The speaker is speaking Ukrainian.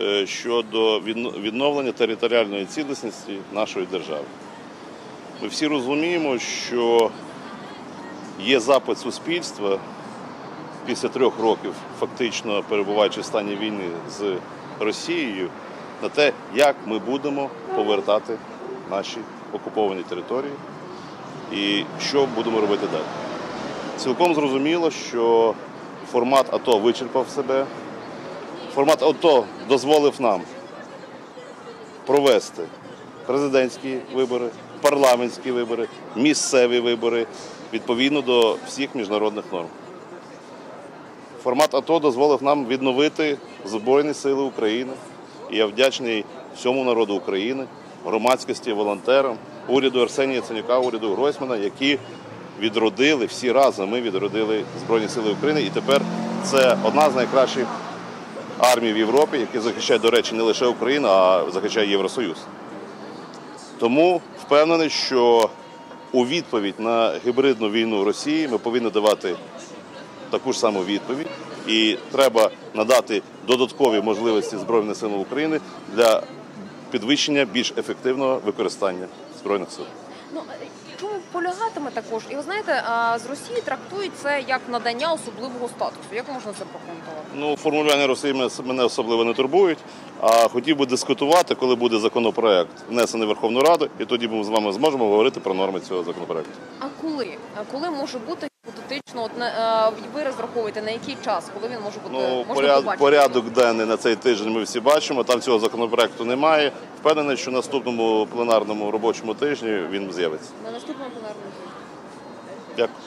е, щодо відновлення територіальної цілісності нашої держави. Ми всі розуміємо, що є запит суспільства після трьох років, фактично перебуваючи в стані війни з Росією, на те, як ми будемо повертати наші окуповані території і що будемо робити далі. Цілком зрозуміло, що формат АТО вичерпав себе. Формат АТО дозволив нам провести президентські вибори, парламентські вибори, місцеві вибори відповідно до всіх міжнародних норм. Формат АТО дозволив нам відновити Збройні Сили України. І я вдячний всьому народу України, громадськості, волонтерам, уряду Арсенія Яценюка, уряду Гройсмана, які відродили всі разом. Ми відродили Збройні Сили України. І тепер це одна з найкращих армій в Європі, які захищають, до речі, не лише Україну, а захищає Євросоюз. Тому впевнений, що у відповідь на гібридну війну Росії ми повинні давати таку ж саму відповідь, і треба надати додаткові можливості Збройним силам України для підвищення більш ефективного використання збройних сил. Ну е, чому полягатиме також? І ви знаєте, з Росії трактують це як надання особливого статусу. Як можна це прокоментувати? Ну, формулювання Росії мене- мене особливо не турбують. А хотів би дискутувати, коли буде законопроект внесений в Верховну Раду, і тоді ми з вами зможемо говорити про норми цього законопроекту. А коли? А коли може бути Фактично, от на е, ви розраховуєте на який час, коли він може бути ну, можна поряд, порядок денний на цей тиждень. Ми всі бачимо. Там цього законопроекту немає. Впевнений, що наступному пленарному робочому тижні він з'явиться. На наступному пленарному тижні. Дякую.